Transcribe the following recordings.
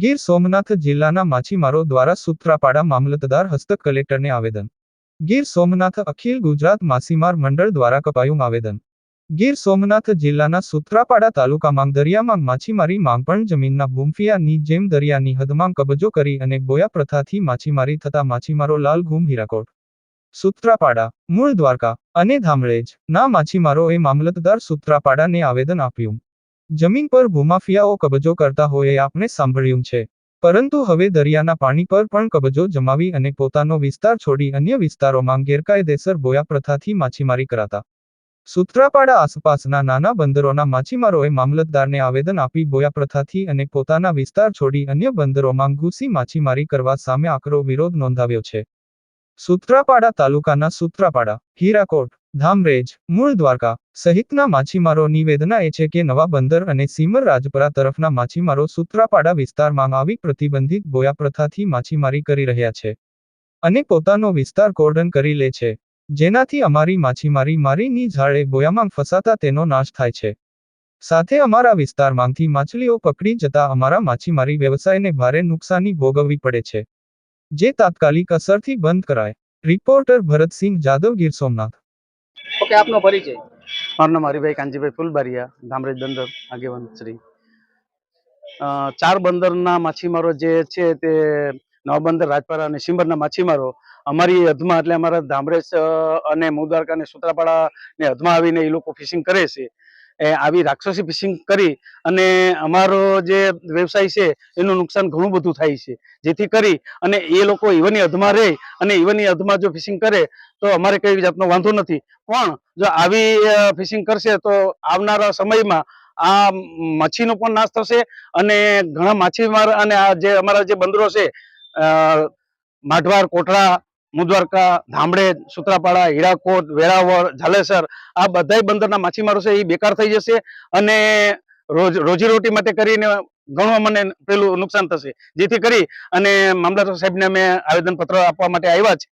ગીર સોમનાથ જિલ્લાના માછીમારો દ્વારા સુત્રાપાડા મામલતદાર હસ્તક કલેક્ટરને આવેદન. ગીર સોમનાથ અખિલ ગુજરાત માછીમાર મંડળ દ્વારા કપાયું આવેદન. ગીર સોમનાથ જિલ્લાના સુત્રાપાડા તાલુકામાં દરિયામાં માછીમારી માંગપણ જમીનના બુમફિયાની જેમ દરિયાની હદમાં કબજો કરી અને બોયા પ્રથાથી માછીમારી થતા માછીમારો લાલ હીરાકોટ. સુત્રાપાડા, મૂળ દ્વારકા અને ધામળેજ ના માછીમારોએ મામલતદાર સુત્રાપાડાને આવેદન આપ્યું. જમીન પર ભૂમાફિયાઓ કબજો કરતા હોય એ આપણે સાંભળ્યું છે. પરંતુ હવે દરિયાના પાણી પર પણ કબજો જમાવી અને પોતાનો વિસ્તાર છોડી અન્ય વિસ્તારોમાં ગેરકાયદેસર બોયા પ્રથાથી માછીમારી કરાતા. સૂત્રાપાડા આસપાસના નાના બંદરોના માછીમારોએ મામલતદારને આવેદન આપી બોયા પ્રથાથી અને પોતાના વિસ્તાર છોડી અન્ય બંદરોમાં ઘૂસી માછીમારી કરવા સામે આકરો વિરોધ નોંધાવ્યો છે. સૂત્રાપાડા તાલુકાના સૂત્રાપાડા, હીરાકોટ ધામરેજ, મૂળ દ્વારકા, સહિતના માછીમારોની વેદના એ છે કે નવા બંદર અને સીમર રાજપરા તરફના માછીમારો સૂત્રાપાડા વિસ્તારમાં આવી પ્રતિબંધિત બોયા પ્રથાથી માછીમારી કરી રહ્યા છે અને પોતાનો વિસ્તાર કોર્ડન કરી લે છે. જેનાથી અમારી માછીમારી મારીની ઝાડે બોયામાં ફસાતા તેનો નાશ થાય છે. સાથે અમારા વિસ્તારમાંથી માછલીઓ પકડી જતા અમારા માછીમારી વ્યવસાયને ભારે નુકસાની ભોગવવી પડે છે. જે તાત્કાલિક અસરથી બંધ કરાય. રિપોર્ટર ભરતસિંહ જાદવ ગીર સોમનાથ. ઓકે આપનો પરિચય? મારું નામ હરિભાઈ કાંજીભાઈ ફૂલબારિયા, ધામરેજ બંદર, આગેવાન શ્રી. ચાર બંદરના માછીમારો જે છે તે નવા બંદર રાજપરા અને સિંબરના માછીમારો અમારી હદમાં, એટલે અમારા ધામરેશ અને મુદ્વારકા અને સુત્રાપાડા ને હદમાં આવીને એ લોકો ફિશિંગ કરે છે. એ આવી રાક્ષસી ફિશિંગ કરી અને અમારો જે વ્યવસાય છે, એનું નુકસાન ઘણું બધું થાય છે. જેથી કરી અને એ લોકો ઈવનની હદમાં રહે અને ઈવનની હદમાં જો ફિશિંગ કરે, તો અમારે કઈ જાતનો વાંધો નથી. પણ જો આવી ફિશિંગ કરશે, તો આવનારા સમયમાં આ મચ્છીનો પણ નાશ થશે અને ઘણા માછીમાર અને આ જે અમારા જે બંદરો છે માઢવાર કોટડા મુદ્વારકા ધામડેજ સુત્રાપાડા હીરાકોટ વેરાવળ ઝાલેસર આ બધા બંદરના માછીમારો છે એ બેકાર થઈ જશે અને રોજ રોજીરોટી માટે કરીને ઘણું મને પેલું નુકસાન થશે. જેથી કરી અને મામલતદાર સાહેબને અમે આવેદનપત્ર આપવા માટે આવ્યા છે.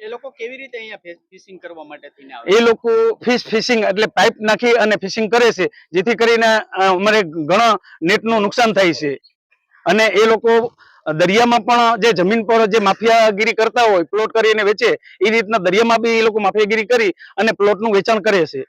એ લોકો કેવી રીતે અહીંયા ફિશિંગ કરવા માટે થઈને આવે? એ લોકો ફિશ ફિશિંગ એટલે પાઇપ નાખી અને ફિશિંગ કરે છે. જેથી કરીને અમારે ઘણા નેટનું નુકસાન થાય છે. અને એ લોકો દરિયામાં પણ જે જમીન પર જે માફિયાગીરી કરતા હોય પ્લોટ કરીને વેચે, એ રીતના દરિયામાં બી એ લોકો માફિયાગીરી કરી અને પ્લોટનું વેચાણ કરે છે.